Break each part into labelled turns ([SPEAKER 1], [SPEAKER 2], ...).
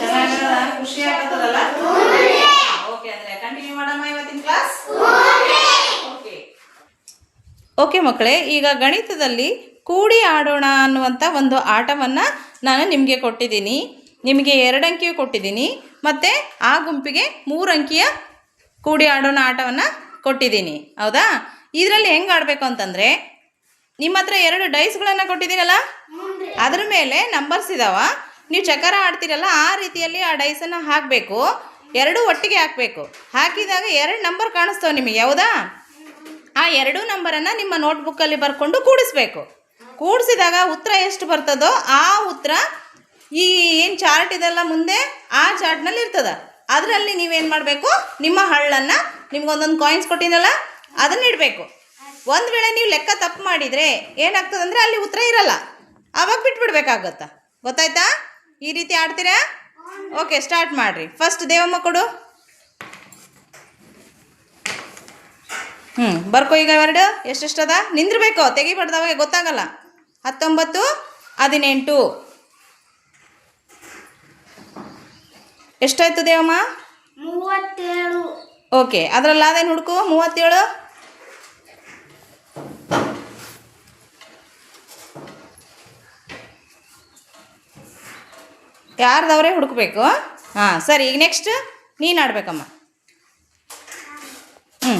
[SPEAKER 1] ಚೆನ್ನಾಗಿರದ? ಖುಷಿ ಆಗತ್ತದಲ್ಲ ಓಕೆ ಅಂದ್ರೆ ಕಂಟಿನ್ಯೂ ಮಾಡಮ್ಮ ಇವತ್ತಿನ ಕ್ಲಾಸ್ ಓಕೆ. ಓಕೆ ಮಕ್ಕಳೇ ಈಗ ಗಣಿತದಲ್ಲಿ ಕೂಡಿ ಆಡೋಣ ಅನ್ನುವಂಥ ಒಂದು ಆಟವನ್ನು ನಾನು ನಿಮಗೆ ಕೊಟ್ಟಿದ್ದೀನಿ. ನಿಮಗೆ ಎರಡು ಅಂಕಿಯು ಕೊಟ್ಟಿದ್ದೀನಿ. ಮತ್ತು ಆ ಗುಂಪಿಗೆ ಮೂರು ಅಂಕಿಯ ಕೂಡಿ ಆಡೋಣ ಆಟವನ್ನು ಕೊಟ್ಟಿದ್ದೀನಿ. ಹೌದಾ? ಇದರಲ್ಲಿ ಹೆಂಗೆ ಆಡಬೇಕು ಅಂತಂದರೆ ನಿಮ್ಮ ಹತ್ರ ಎರಡು ಡೈಸ್ಗಳನ್ನು ಕೊಟ್ಟಿದ್ದೀನಲ್ಲ ಅದ್ರ ಮೇಲೆ ನಂಬರ್ಸ್ ಇದಾವ. ನೀವು ಚಕರ ಆಡ್ತೀರಲ್ಲ, ಆ ರೀತಿಯಲ್ಲಿ ಆ ಡೈಸನ್ನು ಹಾಕಬೇಕು. ಎರಡು ಒಟ್ಟಿಗೆ ಹಾಕಬೇಕು. ಹಾಕಿದಾಗ ಎರಡು ನಂಬರ್ ಕಾಣಿಸ್ತಾವೆ ನಿಮಗೆ, ಯಾವುದಾ? ಆ ಎರಡೂ ನಂಬರನ್ನು ನಿಮ್ಮ ನೋಟ್ಬುಕ್ಕಲ್ಲಿ ಬರ್ಕೊಂಡು ಕೂಡಿಸ್ಬೇಕು. ಕೂಡಿಸಿದಾಗ ಉತ್ತರ ಎಷ್ಟು ಬರ್ತದೋ, ಆ ಉತ್ತರ ಈ ಏನು ಚಾರ್ಟ್ ಇದೆಲ್ಲ ಮುಂದೆ ಆ ಚಾರ್ಟ್ನಲ್ಲಿ ಇರ್ತದೆ. ಅದರಲ್ಲಿ ನೀವೇನು ಮಾಡಬೇಕು, ನಿಮ್ಮ ಹಳ್ಳನ್ನು ನಿಮ್ಗೊಂದೊಂದು ಕಾಯಿನ್ಸ್ ಕೊಟ್ಟಿದ್ದಲ್ಲ, ಅದನ್ನ ಇಡಬೇಕು. ಒಂದು ವೇಳೆ ನೀವು ಲೆಕ್ಕ ತಪ್ಪು ಮಾಡಿದರೆ ಏನಾಗ್ತದಂದ್ರೆ ಅಲ್ಲಿ ಉತ್ತರ ಇರಲ್ಲ. ಆವಾಗ ಬಿಟ್ಬಿಡ್ಬೇಕಾಗತ್ತಾ? ಗೊತ್ತಾಯ್ತಾ? ಈ ರೀತಿ ಆಡ್ತೀರಾ? ಓಕೆ ಸ್ಟಾರ್ಟ್ ಮಾಡಿರಿ. ಫಸ್ಟ್ ದೇವಮ್ಮ ಕೊಡು. ಹ್ಞೂ ಬರ್ಕೋ ಈಗ ಎರಡು. ಎಷ್ಟೆಷ್ಟದ? ನಿಂದಿರ್ಬೇಕು ತೆಗಿಬಾರ್ದು ಅವಾಗ ಗೊತ್ತಾಗಲ್ಲ. ಹತ್ತೊಂಬತ್ತು ಹದಿನೆಂಟು. ಎಷ್ಟಾಯ್ತು ದೇವಮ್ಮ?
[SPEAKER 2] ಮೂವತ್ತೇಳು.
[SPEAKER 1] ಓಕೆ ಅದರಲ್ಲಿ ಅದೇನು ಹುಡುಕು? ಮೂವತ್ತೇಳು? ಯಾರ್ದವ್ರೆ ಹುಡುಕ್ಬೇಕು? ಹಾಂ, ಸರಿ, ಈಗ ನೆಕ್ಸ್ಟ್ ನೀನು ಆಡ್ಬೇಕಮ್ಮ. ಹ್ಞೂ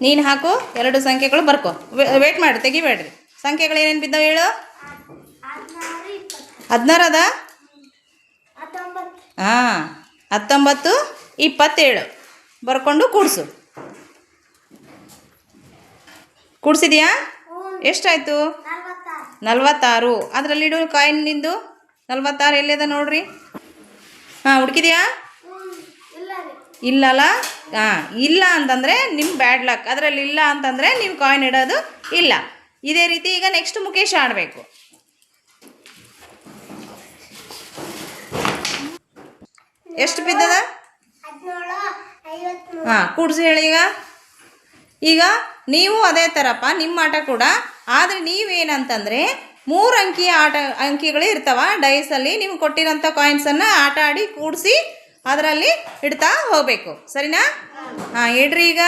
[SPEAKER 1] ನೀನು ಹಾಕು, ಎರಡು ಸಂಖ್ಯೆಗಳು ಬರ್ಕೋ. ವೇಟ್ ಮಾಡಿ, ತೆಗಿಬೇಡ್ರಿ. ಸಂಖ್ಯೆಗಳು ಏನೇನು ಬಿದ್ದಾವೆ ಹೇಳು?
[SPEAKER 2] ಹದಿನಾರು
[SPEAKER 1] ಅದ ಹಾಂ, ಹತ್ತೊಂಬತ್ತು, ಇಪ್ಪತ್ತೇಳು. ಬರ್ಕೊಂಡು ಕೂಡಿಸು. ಕೂಡಿಸಿದ್ಯಾ? ಎಷ್ಟಾಯಿತು?
[SPEAKER 2] ನಲ್ವತ್ತಾರು.
[SPEAKER 1] ಅದರಲ್ಲಿ ಇಡು ಕಾಯಿನ್ ನಿಂದು. ನಲ್ವತ್ತಾರು ಎಲ್ಲಿದೆ ನೋಡ್ರಿ? ಹಾಂ, ಹುಡುಕಿದ್ಯಾ? ಇಲ್ಲಲ್ಲ? ಹಾಂ, ಇಲ್ಲ ಅಂತಂದರೆ ನಿಮ್ಮ ಬ್ಯಾಡ್ ಲಕ್ ಅದರಲ್ಲಿ ಇಲ್ಲ ಅಂತಂದರೆ ನೀವು ಕಾಯಿನ್ ಇಡೋದು ಇಲ್ಲ. ಇದೇ ರೀತಿ ಈಗ ನೆಕ್ಸ್ಟ್ ಮುಖೇಶ್ ಆಡಬೇಕು. ಎಷ್ಟು ಬಿದ್ದದ? ಹಾಂ, ಕೂಡ್ಸಿ ಹೇಳಿ ಈಗ. ಈಗ ನೀವು ಅದೇ ಥರಪ್ಪ ನಿಮ್ಮ ಆಟ ಕೂಡ. ಆದರೆ ನೀವೇನಂತಂದರೆ ಮೂರು ಅಂಕಿ ಆಟ ಅಂಕಿಗಳು ಇರ್ತಾವ. ಡೈಸಲ್ಲಿ ನಿಮ್ಗೆ ಕೊಟ್ಟಿರೋಂಥ ಕಾಯಿನ್ಸನ್ನು ಆಟ ಆಡಿ ಕೂಡಿಸಿ ಅದರಲ್ಲಿ ಇಡ್ತಾ ಹೋಗಬೇಕು. ಸರಿನಾ? ಹಾಂ, ಇಡ್ರಿ ಈಗ.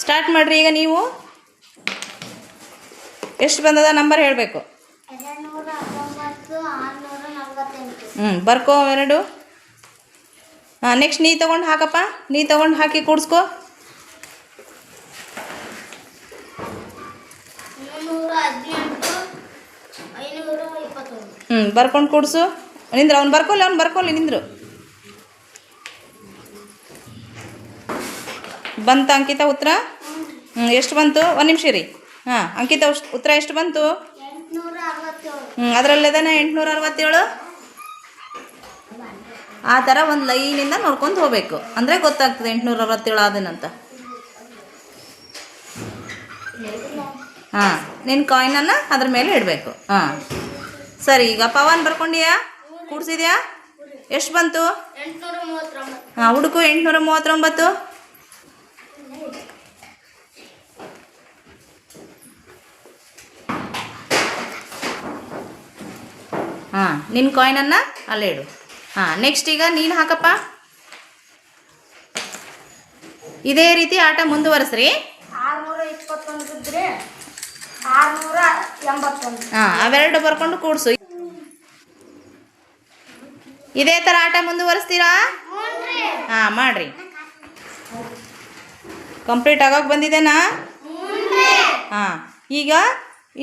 [SPEAKER 1] ಸ್ಟಾರ್ಟ್ ಮಾಡಿರಿ ಈಗ ನೀವು. ಎಷ್ಟು ಬಂದದ ನಂಬರ್ ಹೇಳಬೇಕು? ಹ್ಞೂ ಬರ್ಕೋ ಎರಡು ಹಾಂ ನೆಕ್ಸ್ಟ್ ನೀ ತೊಗೊಂಡು ಹಾಕಪ್ಪ. ನೀ ತೊಗೊಂಡು ಹಾಕಿ ಕೂಡಿಸ್ಕೋ. ಹ್ಞೂ ಬರ್ಕೊಂಡು ಕೊಡಿಸು. ನಿಂದ್ರು, ಅವ್ನು ಬರ್ಕೊಲ್ಲ, ಅವ್ನು ಬರ್ಕೊಲ್ಲಿ, ನಿಂದ್ರು. ಬಂತ ಅಂಕಿತ ಉತ್ತರ ಹ್ಞೂ ಎಷ್ಟು ಬಂತು? ಒಂದು ನಿಮಿಷ ರೀ ಹಾಂ, ಅಂಕಿತ ಉತ್ತರ ಎಷ್ಟು ಬಂತು? ಹ್ಞೂ ಅದರಲ್ಲೇದಾನೆ ಎಂಟುನೂರ ಅರವತ್ತೇಳು? ಆ ಥರ ಒಂದು ಲೈನಿಂದ ನೋಡ್ಕೊಂಡು ಹೋಗ್ಬೇಕು. ಅಂದರೆ ಗೊತ್ತಾಗ್ತದೆ ಎಂಟುನೂರ ಅರವತ್ತೇಳು ಆದನಂತ ಹಾಂ ನಿನ್ನ ಕಾಯಿನನ್ನು ಅದ್ರ ಮೇಲೆ ಇಡಬೇಕು. ಹಾಂ. ಸರಿ, ಈಗ ಪವನ್ ಬರ್ಕೊಂಡಿಯಾ? ಕೂಡ್ಸಿದ್ಯಾ? ಎಷ್ಟು ಬಂತು? ಹಾಂ, ಹುಡುಕು ಎಂಟುನೂರ ಮೂವತ್ತೊಂಬತ್ತು. ಹಾಂ ನಿನ್ನ ಕಾಯಿನನ್ನು ಅಲ್ಲೇ ಇಡು. ಹಾಂ ನೆಕ್ಸ್ಟ್ ಈಗ ನೀನು ಹಾಕಪ್ಪ. ಇದೇ ರೀತಿ ಆಟ ಮುಂದುವರಿಸ್ರಿ. ಅವೆರಡು ಬರ್ಕೊಂಡು ಕೂಡಿಸು. ಇದೇ ತರ ಆಟ ಮುಂದುವರಿಸ್ತೀರಾ? ಹಾ, ಮಾಡ್ರಿ. ಕಂಪ್ಲೀಟ್ ಆಗೋಕೆ ಬಂದಿದೆನಾ ಹಾ, ಈಗ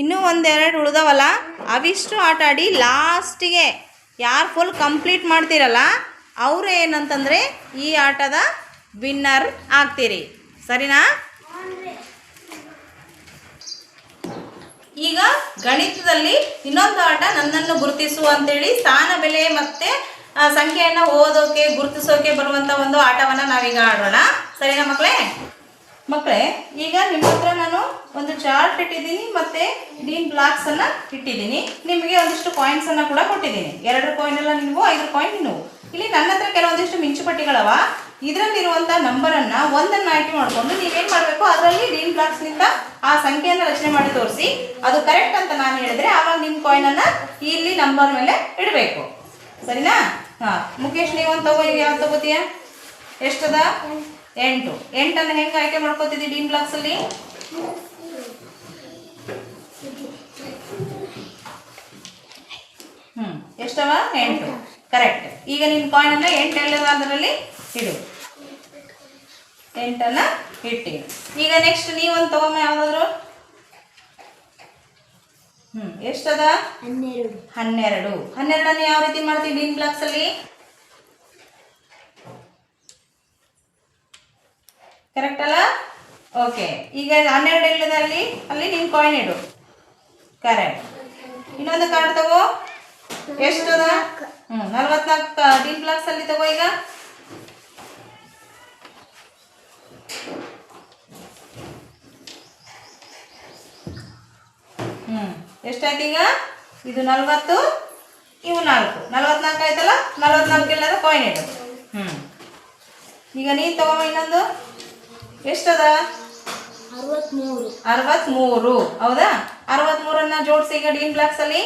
[SPEAKER 1] ಇನ್ನೂ ಒಂದೆರಡು ಉಳ್ದವಲ್ಲ, ಅವಿಷ್ಟು ಆಟ ಆಡಿ ಲಾಸ್ಟಿಗೆ ಯಾರು ಫುಲ್ ಕಂಪ್ಲೀಟ್ ಮಾಡ್ತೀರಲ್ಲ, ಅವರು ಏನಂತಂದರೆ ಈ ಆಟದ ವಿನ್ನರ್ ಆಗ್ತೀರಿ. ಸರಿನಾ? ಈಗ ಗಣಿತದಲ್ಲಿ ಇನ್ನೊಂದು ಆಟ ನನ್ನನ್ನು ಗುರುತಿಸು ಅಂತೇಳಿ ಸ್ಥಾನ, ಬೆಲೆ ಮತ್ತೆ ಸಂಖ್ಯೆಯನ್ನ ಓದೋಕೆ, ಗುರುತಿಸೋಕೆ ಬರುವಂತ ಒಂದು ಆಟವನ್ನ ನಾವೀಗ ಆಡೋಣ. ಸರಿನಾ ಮಕ್ಕಳೇ ಮಕ್ಕಳೇ ಈಗ ನಿಮ್ಮ ಹತ್ರ ನಾನು ಒಂದು ಚಾರ್ಟ್ ಇಟ್ಟಿದ್ದೀನಿ ಮತ್ತೆ ಗ್ರೀನ್ ಬ್ಲಾಕ್ಸ್ ಅನ್ನ ಇಟ್ಟಿದ್ದೀನಿ. ನಿಮಗೆ ಒಂದಿಷ್ಟು ಕಾಯಿನ್ಸ್ ಅನ್ನ ಕೂಡ ಕೊಟ್ಟಿದ್ದೀನಿ. ಎರಡು ಕಾಯಿನ್ ಎಲ್ಲ ನೀವು ಐದು ಕಾಯಿನ್ ನೀವು ಇಲ್ಲಿ ನನ್ನ ಹತ್ರ ಕೆಲವೊಂದಿಷ್ಟು ಮಿಂಚುಪಟ್ಟಿಗಳವ. ಇದರಲ್ಲಿರುವಂಥ ನಂಬರನ್ನ ಒಂದನ್ನು ಆಯ್ಕೆ ಮಾಡಿಕೊಂಡು ನೀವೇನು ಮಾಡಬೇಕು? ಅದರಲ್ಲಿ ಡೀನ್ ಬ್ಲಾಕ್ಸ್ನಿಂದ ಆ ಸಂಖ್ಯೆಯನ್ನು ರಚನೆ ಮಾಡಿ ತೋರಿಸಿ. ಅದು ಕರೆಕ್ಟ್ ಅಂತ ನಾನು ಹೇಳಿದ್ರೆ ಆವಾಗ ನಿಮ್ಮ ಕಾಯಿನನ್ನು ಇಲ್ಲಿ ನಂಬರ್ ಮೇಲೆ ಇಡಬೇಕು. ಸರಿನಾ? ಹಾಂ ಮುಖೇಶ್ ನೀವು ಒಂದು ತಗೋ ಯಾವ್ದು ತಗೋತೀಯ? ಎಷ್ಟದ? ಎಂಟು. ಎಂಟನ್ನು ಹೆಂಗೆ ಆಯ್ಕೆ ಮಾಡ್ಕೋತಿದ್ದಿ ಡೀನ್ ಬ್ಲಾಕ್ಸಲ್ಲಿ ಹ್ಞೂ ಎಷ್ಟವ? ಎಂಟು. ಕರೆಕ್ಟ್ ಈಗ ನಿನ್ನ ಕಾಯಿನನ್ನು ಎಂಟು ಎಲ್ಲದರಲ್ಲಿ ಇಡು. ಎಂಟನ್ನು ಇಟ್ಟಿನಿ ಈಗ ನೆಕ್ಸ್ಟ್ ನೀವೊಂದು ತಗೊಂಬ ಯಾವುದಾದ್ರು? ಹ್ಞೂ ಎಷ್ಟದ?
[SPEAKER 2] ಹನ್ನೆರಡು.
[SPEAKER 1] ಹನ್ನೆರಡು. ಹನ್ನೆರಡನ್ನು ಯಾವ ರೀತಿ ಮಾಡ್ತೀವಿ ಡೀನ್ ಬ್ಲಾಕ್ಸ್ ಅಲ್ಲಿ? ಕರೆಕ್ಟ್ ಅಲ್ಲ? ಓಕೆ ಈಗ ಹನ್ನೆರಡು ಇಲ್ಲದ ಅಲ್ಲಿ? ಅಲ್ಲಿ ನಿಮ್ ಕಾಯಿನ್ ಇಡು. ಕರೆಕ್ಟ್ ಇನ್ನೊಂದು ಕಾರ್ಡ್ ತಗೋ. ಎಷ್ಟದ? ಹ್ಞೂ ನಲ್ವತ್ನಾಲ್ಕು ಡೀನ್ ಬ್ಲಾಕ್ಸ್ ಅಲ್ಲಿ ತಗೋ ಈಗ. ಹ್ಞೂ ಎಷ್ಟಾಯ್ತು ಇದು ನಲ್ವತ್ತು ಇವು ನಾಲ್ಕು. ನಲ್ವತ್ನಾಲ್ಕು ಆಯ್ತಲ್ಲ? ನಲ್ವತ್ನಾಲ್ಕು ಇಲ್ಲದ ಕಾಯಿನ್ ಇಡು. ಹ್ಞೂ ಈಗ ನೀನು ತಗೊಂಬ ಇನ್ನೊಂದು. ಎಷ್ಟದ?
[SPEAKER 2] ಅರವತ್ಮೂರು.
[SPEAKER 1] ಅರವತ್ತ್ಮೂರು ಹೌದಾ? ಅರವತ್ಮೂರನ್ನ ಜೋಡಿಸಿ ಈಗ ಡೀನ್ ಬ್ಲಾಕ್ಸಲ್ಲಿ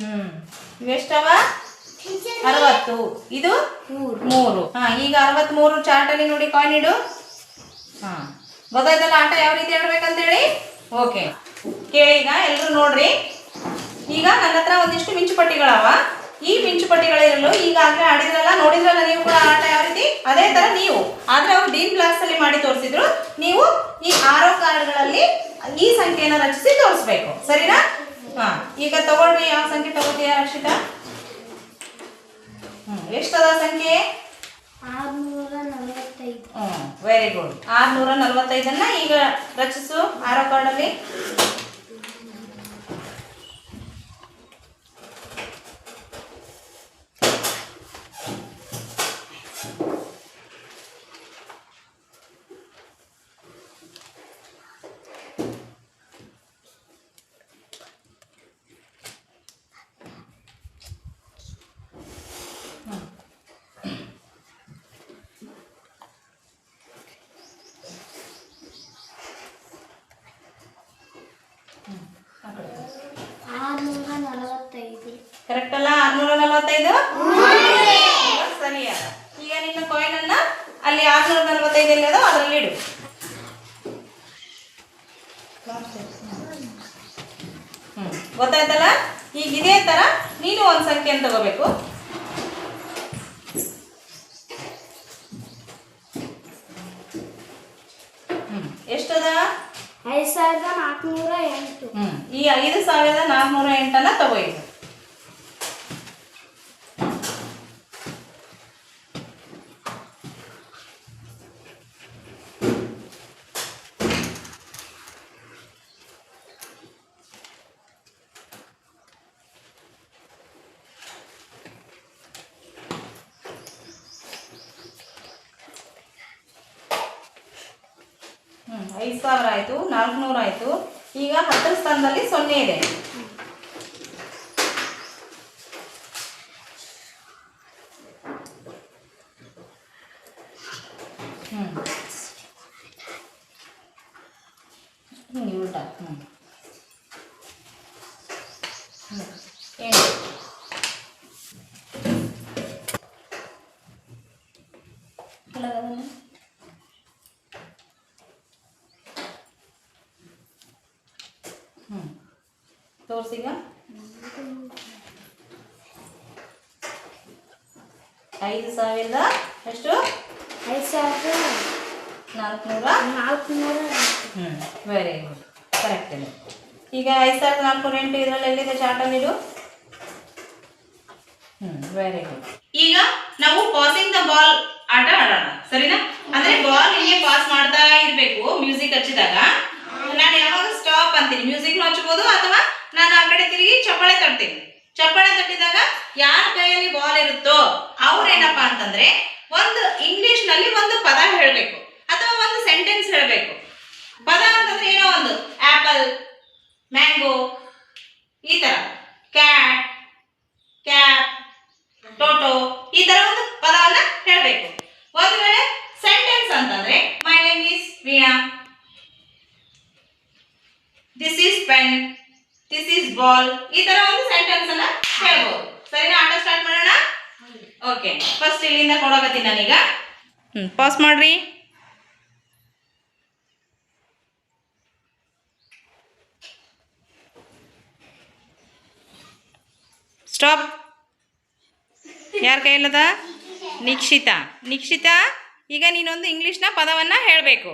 [SPEAKER 1] ಹ್ಞೂ ಇವೆಷ್ಟವ ಅರವತ್ತು. ಇದು? ಮೂರು. ಹಾ ಈಗ ಅರವತ್ಮೂರು ಚಾರ್ಟಲ್ಲಿ ನೋಡಿ ಕಾಯಿನ್ ಇಡು. ಹಾ. ಗೊತ್ತಾಯ್ತಲ್ಲ, ಆಟ ಯಾವ ರೀತಿ ಆಡ್ಬೇಕಂತೇಳಿ? ಓಕೆ ಕೇಳಿ ಈಗ ಎಲ್ಲರೂ ನೋಡ್ರಿ. ಈಗ ನನ್ನ ಹತ್ರ ಒಂದಿಷ್ಟು ಮಿಂಚುಪಟ್ಟಿಗಳವ. ಈ ಮಿಂಚುಪಟ್ಟಿಗಳಿರಲು ಈಗಾಗಲೇ ಆಡಿದ್ರಲ್ಲ, ನೋಡಿದ್ರಲ್ಲ ನೀವು ಕೂಡ ಆಟ ಯಾವ ರೀತಿ? ಅದೇ ತರ ನೀವು. ಆದ್ರೆ ಅವ್ರು ಡೀನ್ ಬ್ಲಾಕ್ಸ್ ಅಲ್ಲಿ ಮಾಡಿ ತೋರಿಸಿದ್ರು. ನೀವು ಈ ಆರೋ ಕಾರ್ಡ್ಗಳಲ್ಲಿ ಈ ಸಂಖ್ಯೆಯನ್ನು ರಚಿಸಿ ತೋರಿಸ್ಬೇಕು. ಸರಿನಾ? ಹಾ. ಈಗ ತಗೊಳ್ರಿ, ಯಾವ ಸಂಖ್ಯೆ ತಗೋತೀಯ ರಕ್ಷಿತಾ? ಹ್ಮ್, ಎಷ್ಟದ ಸಂಖ್ಯೆ?
[SPEAKER 2] ಆರ್ನೂರ
[SPEAKER 1] ವೆರಿ ಗುಡ್ ಆರ್ನೂರ ನಲ್ವತ್ತೈದನ್ನ ಈಗ ರಚಿಸು ಆರೋ ಕಾರ್ಡಲ್ಲಿ ಕರೆಕ್ಟ್ ಅಲ್ಲ? ಆರ್ನೂರ ನಲವತ್ತೈದು ಸರಿಯಾದ ಈಗ ನಿನ್ನ ಕಾಯಿನ್ ಅನ್ನ ಅಲ್ಲಿ ಆರ್ನೂರ ನಲವತ್ತೈದು ಅದರಲ್ಲಿ ಇಡು. ಹ್ಮ್. ಗೊತ್ತಾಯ್ತಲ್ಲ? ಈಗ ಇದೇ ತರ ನೀನು ಒಂದು ಸಂಖ್ಯೆಯನ್ನು ತಗೋಬೇಕು ಹ್ಮ್ ಎಷ್ಟದ
[SPEAKER 2] ಐದು ಸಾವಿರದ ನಾಲ್ಕುನೂರ ಎಂಟು.
[SPEAKER 1] ಹ್ಮ್. ಈ ಐದು ಸಾವಿರದ ನಾಲ್ಕುನೂರ ಎಂಟನ್ನ ತಗೋ ಹ್ಮ್ ಐದು ಸಾವಿರ ಆಯ್ತು ನಾಲ್ಕುನೂರು ಆಯ್ತು. ಈಗ ಹತ್ತರ ಸ್ಥಾನದಲ್ಲಿ ಸೊನ್ನೆ ಇದೆ. ಹ್ಮ್. ಹ್ಞೂ ಊಟ ಹ್ಮ್ ಹ್ಮ್ ಏನು ಕೆಳಗದನ್ನ ಹ್ಞೂ ತೋರ್ಸೀಗ ಐದು ಸಾವಿರದ ಎಷ್ಟು?
[SPEAKER 2] ಐದು ಸಾವಿರದ.
[SPEAKER 1] ನಾಲ್ಕುನೂರ?
[SPEAKER 2] ನಾಲ್ಕುನೂರ.
[SPEAKER 1] ಹ್ಞೂ ವೆರಿ ಗುಡ್ ಕರೆಕ್ಟ್ ಇದೆ ಈಗ ಐದು ಸಾವಿರದ ನಾಲ್ಕುನೂರ ಎಂಟು ಇದರಲ್ಲಿ ಎಲ್ಲಿದೆ ಚಾರ್ಟಲ್ಲಿ ಇಡು ಹ್ಞೂ ವೆರಿ ಗುಡ್ ಈಗ ನಾವು ಪಾಸಿಂಗ್ ದ ಬಾಲ್ ಆಟ ಆಡೋಣ ಸರಿನಾ? ಅಂದ್ರೆ ಬಾಲ್ ಇಲ್ಲಿ ಪಾಸ್ ಮಾಡ್ತಾ ಇರಬೇಕು ಮ್ಯೂಸಿಕ್ ಹಚ್ಚಿದಾಗ. ನಾನು ಯಾವಾಗ ಸ್ಟಾಪ್ ಅಂತೀನಿ? ಮ್ಯೂಸಿಕ್ ಹಚ್ಬೋದು ಅಥವಾ ನಾನು ಆ ಕಡೆ ತಿರುಗಿ ಚಪ್ಪಾಳೆ ತಟ್ತೀನಿ ಚಪ್ಪಾಳೆ ತಟ್ಟಿದಾಗ ಯಾರ ಕೈಯಲ್ಲಿ ಬಾಲ್ ಇರುತ್ತೋ ಅವ್ರೇನಪ್ಪ ಅಂತಂದ್ರೆ ಒಂದು ಇಂಗ್ಲಿಷ್ನಲ್ಲಿ ಒಂದು ಪದ ಹೇಳಬೇಕು ಅಥವಾ ಒಂದು ಸೆಂಟೆನ್ಸ್ ಹೇಳಬೇಕು. ಪದ ಅಂತಂದ್ರೆ ಏನೋ ಒಂದು ಆಪಲ್ ಮ್ಯಾಂಗೋ ಈ ತರ ಕ್ಯಾಟ್ ಕ್ಯಾಪ್ ಟೋಟೋ ಈ ತರ ಒಂದು ಪದವನ್ನ ಹೇಳಬೇಕು ಒಂದು ವೇಳೆ ಸೆಂಟೆನ್ಸ್ ಅಂತಂದ್ರೆ my name is Veena this is pen ball ಈ ತರ ಒಂದು ಸೆಂಟೆನ್ಸ್ ಅನ್ನ ಹೇಳ್ಬೋದು. ಸರಿನಾ? ಆಟ ಸ್ಟಾರ್ಟ್ ಮಾಡೋಣ? ಓಕೆ ಫಸ್ಟ್ ಇಲ್ಲಿಂದ ಕೊಡೋಕತ್ತೀನಿ ನಾನೀಗ. ಹ್ಞೂ ಪಾಸ್ ಮಾಡ್ರಿ. ಸ್ಟಾಪ್ ಯಾರ ಕೈಲದ ನಿಕ್ಷಿತಾ. ನಿಕ್ಷಿತಾ, ಈಗ ನೀನೊಂದು ಇಂಗ್ಲಿಷ್ನ ಪದವನ್ನ ಹೇಳಬೇಕು.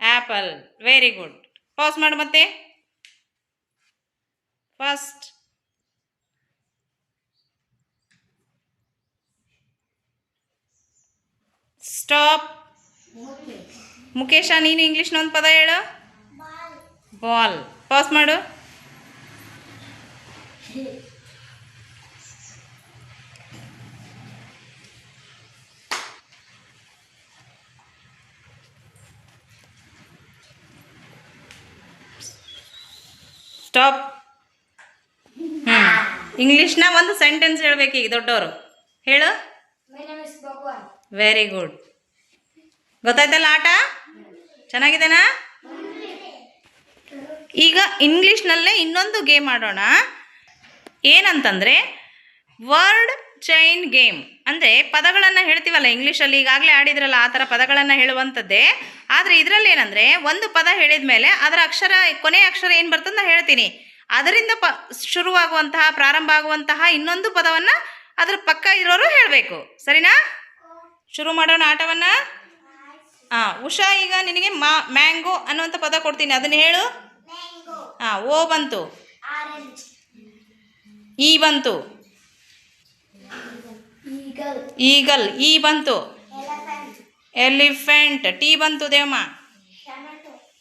[SPEAKER 1] ಆ್ಯಪಲ್ ವೆರಿ ಗುಡ್ ಪಾಸ್ ಮಾಡು ಮತ್ತೆ. ಫಸ್ಟ್ ಸ್ಟಾಪ್ ಮುಖೇಶ ನೀನು ಇಂಗ್ಲೀಷ್ನ ಒಂದು ಪದ ಹೇಳು ಬಾಲ್ ಪಾಸ್ ಮಾಡು ಸ್ಟಾಪ್ ಹ್ಞೂ ಇಂಗ್ಲೀಷ್ನ ಒಂದು ಸೆಂಟೆನ್ಸ್ ಹೇಳ್ಬೇಕು ಈಗ ದೊಡ್ಡವರು. ಹೇಳು. ವೆರಿ ಗುಡ್ ಗೊತ್ತಾಯ್ತಲ್ಲ ಆಟ? ಚೆನ್ನಾಗಿದೆನಾ ಈಗ ಇಂಗ್ಲೀಷ್ನಲ್ಲೇ ಇನ್ನೊಂದು ಗೇಮ್ ಆಡೋಣ. ಏನಂತಂದರೆ ವರ್ಡ್ ಚೈನ್ ಗೇಮ್ ಅಂದರೆ ಪದಗಳನ್ನು ಹೇಳ್ತೀವಲ್ಲ ಇಂಗ್ಲೀಷಲ್ಲಿ ಈಗಾಗಲೇ ಆಡಿದ್ರಲ್ಲ ಆ ಥರ ಪದಗಳನ್ನು ಹೇಳುವಂಥದ್ದೇ. ಆದರೆ ಇದರಲ್ಲಿ ಏನಂದರೆ ಒಂದು ಪದ ಹೇಳಿದ ಮೇಲೆ ಅದರ ಅಕ್ಷರ ಕೊನೆಯ ಅಕ್ಷರ ಏನು ಬರ್ತದೆ ನಾನು ಹೇಳ್ತೀನಿ. ಅದರಿಂದ ಪ, ಶುರುವಾಗುವಂತಹ ಪ್ರಾರಂಭ ಆಗುವಂತಹ ಇನ್ನೊಂದು ಪದವನ್ನು ಅದರ ಪಕ್ಕ ಇರೋರು ಹೇಳಬೇಕು. ಸರಿನಾ? ಶುರು ಮಾಡೋಣ ಆಟವನ್ನು? ಹಾಂ ಉಷಾ ಈಗ ನಿನಗೆ ಮಾ, ಮ್ಯಾಂಗೋ ಅನ್ನುವಂಥ ಪದ ಕೊಡ್ತೀನಿ. ಅದನ್ನು ಹೇಳು. ಹಾಂ ಓ ಬಂತು. ಈ ಬಂತು.
[SPEAKER 2] ಈಗಲ್.
[SPEAKER 1] ಈ ಬಂತು.
[SPEAKER 2] ಎಲಿಫೆಂಟ್.
[SPEAKER 1] ಟೀ ಬಂತು Devamma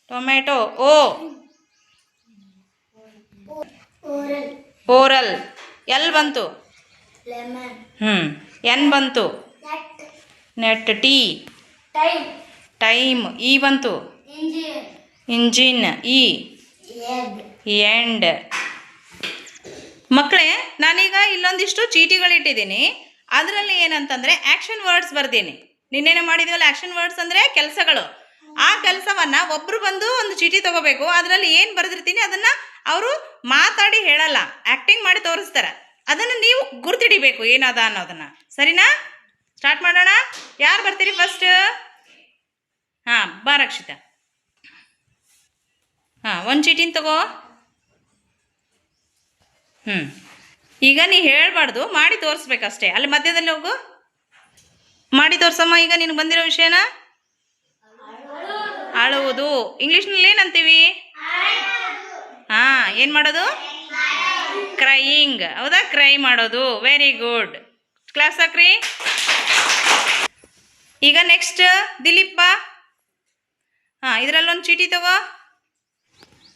[SPEAKER 2] tomato
[SPEAKER 1] O.
[SPEAKER 2] Oral
[SPEAKER 1] L ಬಂತು.
[SPEAKER 2] ಹ್ಮ್.
[SPEAKER 1] ಹ್ಞೂ ಎನ್ ಬಂತು
[SPEAKER 2] ನಟ್
[SPEAKER 1] ಟಿ
[SPEAKER 2] ಟೈಮ್
[SPEAKER 1] ಇ ಬಂತು.
[SPEAKER 2] ಇಂಜಿನ್ ಇ
[SPEAKER 1] ಎಂಡ್ ಮಕ್ಕಳೇ ನಾನೀಗ ಇಲ್ಲೊಂದಿಷ್ಟು ಚೀಟಿಗಳಿಟ್ಟಿದ್ದೀನಿ. ಅದರಲ್ಲಿ ಏನಂತಂದರೆ ಆ್ಯಕ್ಷನ್ ವರ್ಡ್ಸ್ ಬರ್ದೀನಿ. ನಿನ್ನೇನು ಮಾಡಿದ್ವಲ್ಲ ಆ್ಯಕ್ಷನ್ ವರ್ಡ್ಸ್ ಅಂದರೆ ಕೆಲಸಗಳು. ಆ ಕೆಲಸವನ್ನು ಒಬ್ಬರು ಬಂದು ಒಂದು ಚೀಟಿ ತಗೋಬೇಕು, ಅದರಲ್ಲಿ ಏನು ಬರೆದಿರ್ತೀನಿ ಅದನ್ನು ಅವರು ಮಾತಾಡಿ ಹೇಳಲ್ಲ ಆ್ಯಕ್ಟಿಂಗ್ ಮಾಡಿ ತೋರಿಸ್ತಾರೆ. ಅದನ್ನು ನೀವು ಗುರ್ತಿಡಿಬೇಕು ಏನದ ಅನ್ನೋದನ್ನು. ಸರಿನಾ? ಸ್ಟಾರ್ಟ್ ಮಾಡೋಣ. ಯಾರು ಬರ್ತೀರಿ ಫಸ್ಟ್ ಹಾಂ, ಬಾ ಹಾ ಹಾಂ, ಒಂದು ಚೀಟಿನ ತಗೋ. ಹ್ಞೂ ಈಗ ನೀ ಹೇಳ್ಬಾರ್ದು, ಮಾಡಿ ತೋರಿಸ್ಬೇಕಷ್ಟೇ. ಅಲ್ಲಿ ಮಧ್ಯದಲ್ಲಿ ಹೋಗು. ಮಾಡಿ ತೋರ್ಸಮ್ಮ, ಈಗ ನಿನಗೆ ಬಂದಿರೋ ವಿಷಯನ. ಅಳುವುದು ಇಂಗ್ಲೀಷ್ನಲ್ಲಿ ಏನಂತೀವಿ? ಹಾಂ, ಏನು ಮಾಡೋದು? ಕ್ರೈಯಿಂಗ್ ಹೌದಾ? ಕ್ರೈ ಮಾಡೋದು. ವೆರಿ ಗುಡ್ ಕ್ಲಾಸ್ ಹಾಕ್ರಿ. ಈಗ ನೆಕ್ಸ್ಟ್ ದಿಲೀಪ್ ಹಾಂ, ಇದರಲ್ಲೊಂದು ಚೀಟಿ ತಗೋ.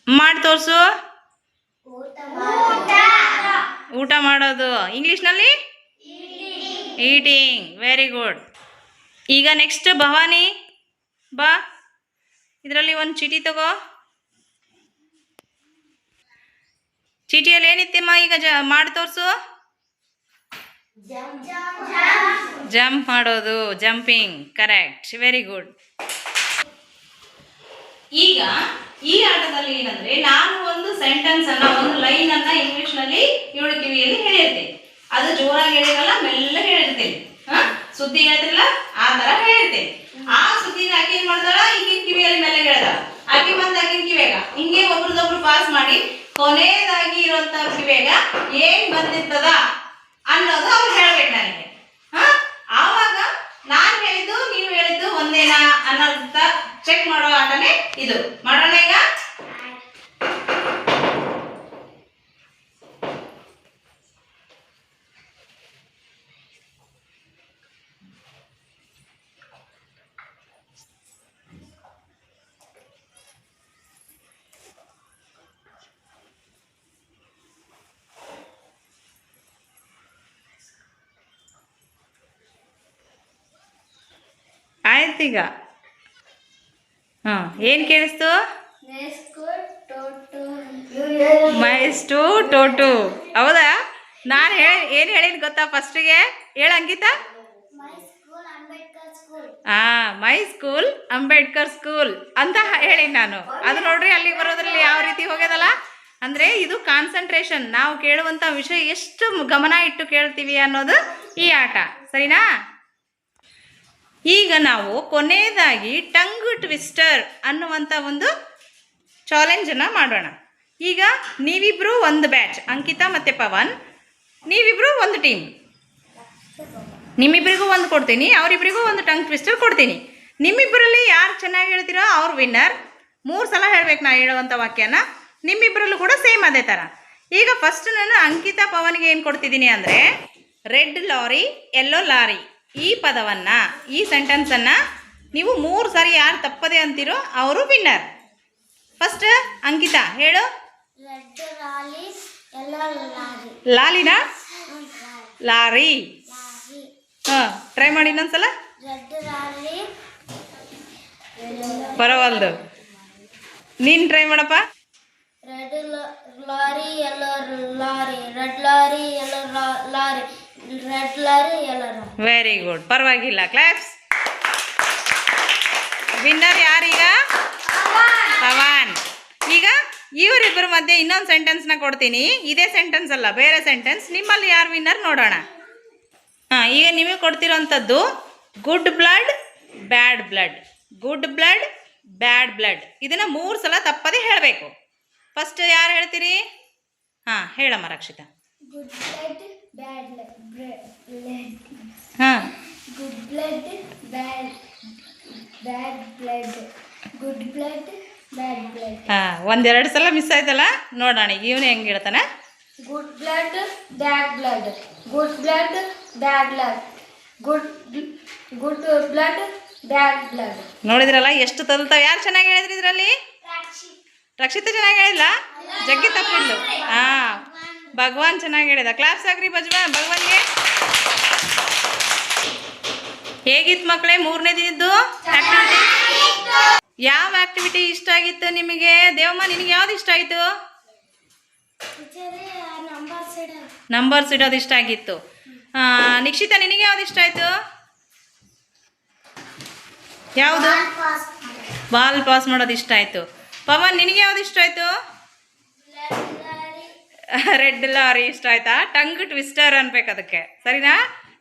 [SPEAKER 1] ಮಾಡಿ ತೋರಿಸು. ಊಟ ಮಾಡೋದು. ಇಂಗ್ಲೀಷ್ನಲ್ಲಿ? ಈಟಿಂಗ್ ವೆರಿ ಗುಡ್ ಈಗ ನೆಕ್ಸ್ಟ್ ಭವಾನಿ. ಬಾ. ಇದರಲ್ಲಿ ಒಂದು ಚೀಟಿ ತಗೋ. ಚೀಟಿಯಲ್ಲಿ ಏನಿತ್ತಮ್ಮ ಈಗ ಜ ಮಾಡಿ ತೋರಿಸು? ಜಂಪ್ ಮಾಡೋದು, ಜಂಪಿಂಗ್, ಕರೆಕ್ಟ್ ವೆರಿ ಗುಡ್ ಈಗ ಈ ಆಟದಲ್ಲಿ ಏನಂದ್ರೆ ನಾನು ಒಂದು ಸೆಂಟೆನ್ಸ್ ಅನ್ನ, ಒಂದು ಲೈನ್ ಅನ್ನ ಇಂಗ್ಲಿಷ್ನಲ್ಲಿ ಇವಳು ಕಿವಿಯಲ್ಲಿ ಹೇಳಿರ್ತೀನಿ. ಅದು ಜೋರಾಗಿ ಹೇಳಿರಲ್ಲ, ಮೆಲ್ಲ ಹೇಳಿರ್ತೀನಿ. ಸುದ್ದಿ ಹೇಳ್ತಿರಲ್ಲ ಆ ತರ ಹೇಳಿರ್ತೇನೆ. ಆ ಸುದ್ದಿನ ಆಕೆ ಏನ್ ಮಾಡ್ತಾಳ? ಈಗಿನ ಕಿವಿಯಲ್ಲಿ ಮೇಲೆ ಹೇಳ್ತಾಳ. ಆಕೆ ಬಂದ ಆಕಿನ ಕಿವಿಯಾಗ. ಹಿಂಗೆ ಒಬ್ರದೊಬ್ರು ಪಾಸ್ ಮಾಡಿ, ಕೊನೆಯದಾಗಿ ಇರುವಂತ ಕಿವಿಯಾಗ ಏನ್ ಬಂದಿರ್ತದ ಅನ್ನೋದು ಅವ್ರು ಹೇಳ್ಬೇಕು ನನಗೆ. ಹಾ? ಆವಾಗ ನಾನ್ ಹೇಳಿದ್ದು, ನೀವು ಹೇಳಿದ್ದು ಒಂದೇನಾ ಅನ್ನೋದಂತ ಚೆಕ್ ಮಾಡೋ ಆಟನೇ ಇದು. ಮಾಡೋಣ ಈಗ. ಆಯ್ತು ಈಗ? ಹಾಂ, ಏನು ಕೇಳಿಸ್ತು?
[SPEAKER 2] ಮೈಸ್ಟು ಟೋಟು.
[SPEAKER 1] ಹೌದಾ? ನಾನು ಹೇಳಿ, ಏನು ಹೇಳಿದ್ ಗೊತ್ತಾ ಫಸ್ಟಿಗೆ ಹೇಳ ಆ, ಮೈ ಸ್ಕೂಲ್, ಅಂಬೇಡ್ಕರ್ ಸ್ಕೂಲ್ ಅಂತ ಹೇಳಿ ನಾನು. ಅದು ನೋಡ್ರಿ ಅಲ್ಲಿ ಬರೋದ್ರಲ್ಲಿ ಯಾವ ರೀತಿ ಹೋಗ್ಯದಲ್ಲ? ಅಂದ್ರೆ ಇದು ಕಾನ್ಸಂಟ್ರೇಷನ್ ನಾವು ಕೇಳುವಂತ ವಿಷಯ ಎಷ್ಟು ಗಮನ ಇಟ್ಟು ಕೇಳ್ತೀವಿ ಅನ್ನೋದು ಈ ಆಟ. ಸರಿನಾ? ಈಗ ನಾವು ಕೊನೆಯದಾಗಿ ಟಂಗ್ ಟ್ವಿಸ್ಟರ್ ಅನ್ನುವಂಥ ಒಂದು ಚಾಲೆಂಜನ್ನು ಮಾಡೋಣ. ಈಗ ನೀವಿಬ್ರು ಒಂದು ಬ್ಯಾಚ್ ಅಂಕಿತಾ ಮತ್ತು ಪವನ್. ನೀವಿಬ್ರು ಒಂದು ಟೀಮ್ ನಿಮ್ಮಿಬ್ಬರಿಗೂ ಒಂದು ಕೊಡ್ತೀನಿ ಅವರಿಬ್ಬರಿಗೂ ಒಂದು ಟಂಗ್ ಟ್ವಿಸ್ಟರ್ ಕೊಡ್ತೀನಿ. ನಿಮ್ಮಿಬ್ಬರಲ್ಲಿ ಯಾರು ಚೆನ್ನಾಗಿ ಹೇಳ್ತೀರೋ ಅವ್ರು ವಿನ್ನರ್ ಮೂರು ಸಲ ಹೇಳ್ಬೇಕು ನಾ ಹೇಳುವಂಥ ವಾಕ್ಯನ. ನಿಮ್ಮಿಬ್ಬರಲ್ಲೂ ಕೂಡ ಸೇಮ್ ಅದೇ ಥರ ಈಗ ಫಸ್ಟ್ ನಾನು ಅಂಕಿತಾ, ಪವನ್ಗೆ ಏನು ಕೊಡ್ತಿದ್ದೀನಿ ಅಂದರೆ ರೆಡ್ ಲಾರಿ ಎಲ್ಲೋ ಲಾರಿ ಈ ಪದವನ್ನು ಈ ಸೆಂಟೆನ್ಸನ್ನು ನೀವು ಮೂರು ಸಾರಿ ಯಾರು ತಪ್ಪದೆ ಅಂತೀರೋ ಅವರು ವಿನ್ನರ್ ಫಸ್ಟ್ ಅಂಕಿತಾ ಹೇಳು. ಲಾಲಿನಾ? ಲಾರಿ. ಹಾಂ ಟ್ರೈ ಮಾಡಿ ಇನ್ನೊಂದ್ಸಲ. ಪರವಲ್ದು ನೀನು ಟ್ರೈ ಮಾಡಪ್ಪ.
[SPEAKER 2] ರೆಡ್ ಲಾರಿ ಎಲ್ಲ ಲಾರಿ. ರೆಡ್ ಲಾರಿ ಎಲ್ಲ ಲಾರಿ.
[SPEAKER 1] ವೆರಿ ಗುಡ್ ಪರವಾಗಿಲ್ಲ. ಕ್ಲಾಪ್ಸ್ ವಿನ್ನರ್ ಯಾರೀಗ? ಪವಾನ್. ಈಗ ಇವರಿಬ್ಬರ ಮಧ್ಯೆ ಇನ್ನೊಂದು ಸೆಂಟೆನ್ಸ್ನ ಕೊಡ್ತೀನಿ. ಇದೇ ಸೆಂಟೆನ್ಸ್ ಅಲ್ಲ ಬೇರೆ ಸೆಂಟೆನ್ಸ್ ನಿಮ್ಮಲ್ಲಿ ಯಾರು ವಿನ್ನರ್ ನೋಡೋಣ. ಹಾಂ ಈಗ ನಿಮಗೆ ಕೊಡ್ತಿರೋಂಥದ್ದು good blood bad blood good blood bad blood ಇದನ್ನು ಮೂರು ಸಲ ತಪ್ಪದೇ ಹೇಳಬೇಕು. ಫಸ್ಟ್ ಯಾರು ಹೇಳ್ತೀರಿ? ಹಾಂ ಹೇಳಮ್ಮ Rakshita.
[SPEAKER 2] Good blood bad blood
[SPEAKER 1] ಹಾಂ.
[SPEAKER 2] Good blood bad bad blood good blood bad blood
[SPEAKER 1] ಹಾಂ ಒಂದೆರಡು ಸಲ ಮಿಸ್ ಆಯ್ತಲ್ಲ? ನೋಡೋಣ ಇವನು ಹೆಂಗೆ ಹೇಳ್ತಾನೆ?
[SPEAKER 2] Good blood bad blood good blood bad blood good good blood bad blood
[SPEAKER 1] ನೋಡಿದ್ರಲ್ಲ ಎಷ್ಟು ತಲ್ತಾವ. ಯಾರು ಚೆನ್ನಾಗಿ ಹೇಳಿದ್ರಿ ಇದರಲ್ಲಿ? ರಕ್ಷಿತ ಚೆನ್ನಾಗಿ ಹೇಳಿಲ್ಲ ಜಗ್ಗಿ ತಪ್ಪಿದ್ಲು. ಹಾಂ. ಭಗವಾನ್ ಚೆನ್ನಾಗಿ ಹೇಳಿದ. ಕ್ಲಾಪ್ಸ್ ಆಗ್ರಿ ಬಜ್ವಾ ಭಗವಾನ್ಗೆ. ಹೇಗಿತ್ತು ಮಕ್ಕಳೇ ಮೂರನೇ ದಿನದ್ದು? ಆಕ್ಟಿವಿಟಿ ಯಾವ ಆಕ್ಟಿವಿಟಿ ಇಷ್ಟ ಆಗಿತ್ತು ನಿಮಗೆ? ದೇವಮ್ಮ ನಿನಗೆ ಯಾವ್ದು ಇಷ್ಟ ಆಯಿತು?
[SPEAKER 2] ನಂಬರ್ಸ್ ಇಡ
[SPEAKER 1] ನಂಬರ್ಸ್ ಇಡೋದು ಇಷ್ಟ ಆಗಿತ್ತು. ನಿಕ್ಷಿತಾ ನಿನಗೆ ಯಾವ್ದು ಇಷ್ಟ ಆಯಿತು? ಯಾವುದು? ಬಾಲ್ ಪಾಸ್ ಮಾಡೋದು ಇಷ್ಟ ಆಯಿತು. ಪವನ್ ನಿನಗೆ ಯಾವ್ದು ಇಷ್ಟ ಆಯಿತು? ರೆಡ್ ಲಾರಿ ಇಷ್ಟ ಆಯ್ತಾ? ಟಂಗ್ ಟ್ವಿಸ್ಟರ್ ಅನ್ಬೇಕು ಅದಕ್ಕೆ. ಸರಿನಾ?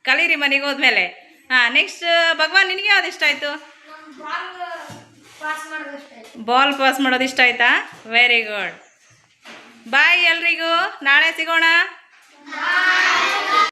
[SPEAKER 1] ಕಲೀರಿ ಮನೆಗೆ ಹೋದ್ಮೇಲೆ. ಹಾ ನೆಕ್ಸ್ಟ್ ಭಗವಾನ್, ನಿನಗೆ ಯಾವ್ದು ಇಷ್ಟ ಆಯ್ತು? ಬಾಲ್ ಪಾಸ್ ಮಾಡೋದು ಇಷ್ಟ ಆಯ್ತಾ? ವೆರಿ ಗುಡ್ ಬಾಯ್ ಎಲ್ರಿಗೂ. ನಾಳೆ ಸಿಗೋಣ.